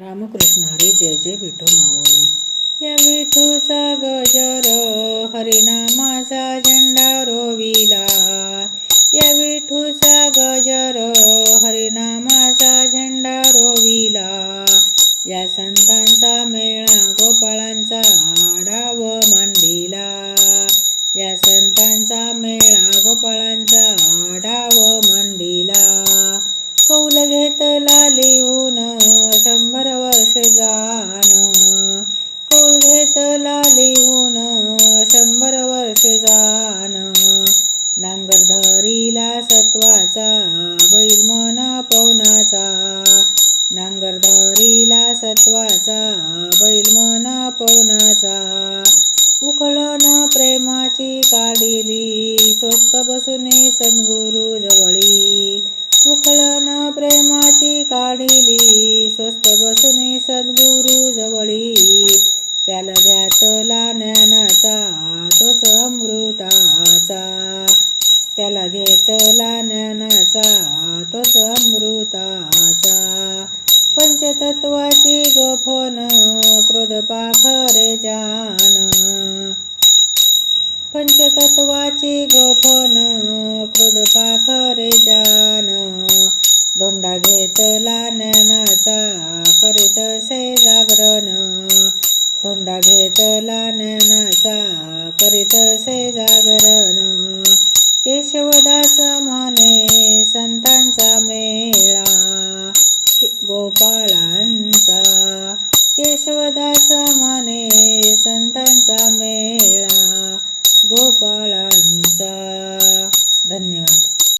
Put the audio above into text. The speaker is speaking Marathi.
रामकृष्ण हरी जय जय विठो माऊली. या विठूचा गजर हरिनामाचा झेंडा रोविला. या विठूचा गजर हरिनामाचा झेंडा रोविला. या संतांचा मेळा गोपाळांचा आढाव मांडिला. या संतांचा मेळा गोपाळांचा आढाव मांडिला. कौल घेतला लिहून शंभर वर्ष जाण कोल घेतला लिहून शंभर वर्ष जाण नांगर धरीला सत्वाचा बैल मना पवनाचा नांगर धरीला सत्वाचा बैल मना पवनाचा उखळण प्रेमाची काढिली स्वस्त बसून सद्गुरु जवळी उखळण काढिली स्वस्त बसून सद्गुरु जवळी. प्याला घ्यातला ज्ञानाचा तोच अमृताचा. त्याला घेतला ज्ञानाचा तोच अमृताचा. पंचतत्वाची गोफन क्रोध पाखरे जान. पंचतत्वाची मला घेतला करित से जागरण. धोंडा घेतला नॅनाचा करीत से जागरण. केशवदास माने संतांचा मेळा गोपाळांचा. केशवदास माने संतांचा मेळा गोपाळांचा. धन्यवाद.